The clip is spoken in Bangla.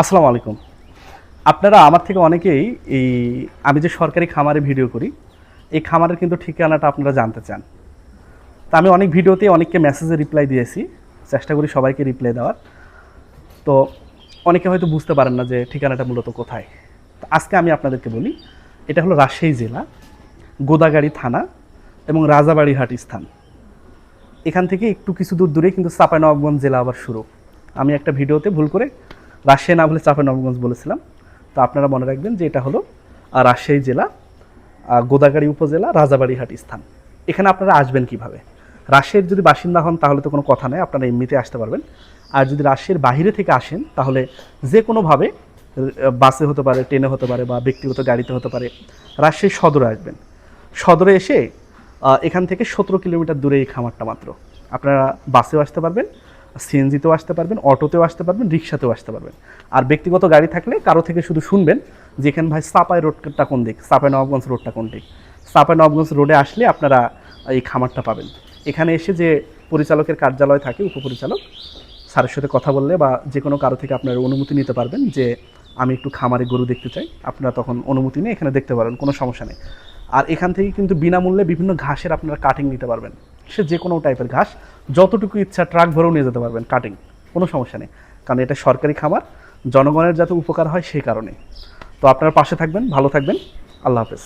আসসালামু আলাইকুম। আপনারা আমার থেকে অনেকেই এই আমি যে সরকারি খামারে ভিডিও করি, এই খামারের কিন্তু ঠিকানাটা আপনারা জানতে চান। তা আমি অনেক ভিডিওতে অনেককে মেসেজে রিপ্লাই দিয়েছি, চেষ্টা করি সবাইকে রিপ্লাই দেওয়ার। তো অনেকে হয়তো বুঝতে পারেন না যে ঠিকানাটা মূলত কোথায়। তো আজকে আমি আপনাদেরকে বলি, এটা হলো রাজশাহী জেলা, গোদাগাড়ি থানা এবং রাজাবাড়িহাট স্থান। এখান থেকে একটু কিছু দূর দূরে কিন্তু চাঁপাইনবাবগঞ্জ জেলা আবার শুরু। আমি একটা ভিডিওতে ভুল করে রাজশাহী না বলে চাঁপাইনবাবগঞ্জ বলেছিলাম। তো আপনারা মনে রাখবেন যে এটা হলো রাজশাহী জেলা গোদাগাড়ি উপজেলা, রাজাবাড়িহাট স্থান। এখানে আপনারা আসবেন কীভাবে? রাজশাহীর যদি বাসিন্দা হন তাহলে তো কোনো কথা নেই, আপনারা এমনিতে আসতে পারবেন। আর যদি রাজশাহীর বাইরে থেকে আসেন তাহলে যে কোনোভাবে বাসে হতে পারে, ট্রেনে হতে পারে বা ব্যক্তিগত গাড়িতে হতে পারে রাজশাহী সদরে আসবেন। সদরে এসে এখান থেকে সতেরো কিলোমিটার দূরে এই খামারটা মাত্র। আপনারা বাসেও আসতে পারবেন সিএনজিতেও আসতে পারবেন, অটোতেও আসতে পারবেন রিক্সাতেও আসতে পারবেন। আর ব্যক্তিগত গাড়ি থাকলে কারও থেকে শুধু শুনবেন যে এখানে ভাই সাপাই রোডটা কোন দিক, সাপাই নবাবগঞ্জ রোডটা কোন দিক। সাপাই নবাবগঞ্জ রোডে আসলে আপনারা এই খামারটা পাবেন। এখানে এসে যে পরিচালকের কার্যালয় থাকে, উপপরিচালক, স্যারের সাথে কথা বললে বা যে কোনো কারও থেকে আপনারা অনুমতি নিতে পারবেন যে আমি একটু খামারে গরু দেখতে চাই, আপনারা তখন অনুমতি নিয়ে এখানে দেখতে পারেন, কোনো সমস্যা নেই। আর এখান থেকে কিন্তু বিনামূল্যে বিভিন্ন ঘাসের আপনারা কাটিং নিতে পারবেন। সে যে কোনো টাইপের ঘাস, যতটুকু ইচ্ছা ট্রাক ভরেও নিয়ে যেতে পারবেন কাটিং কোনো সমস্যা নেই। কারণ এটা সরকারি খামার, জনগণের যাতে উপকার হয় সেই কারণে তো আপনার পাশে থাকবেন, ভালো থাকবেন, আল্লাহ হাফেজ।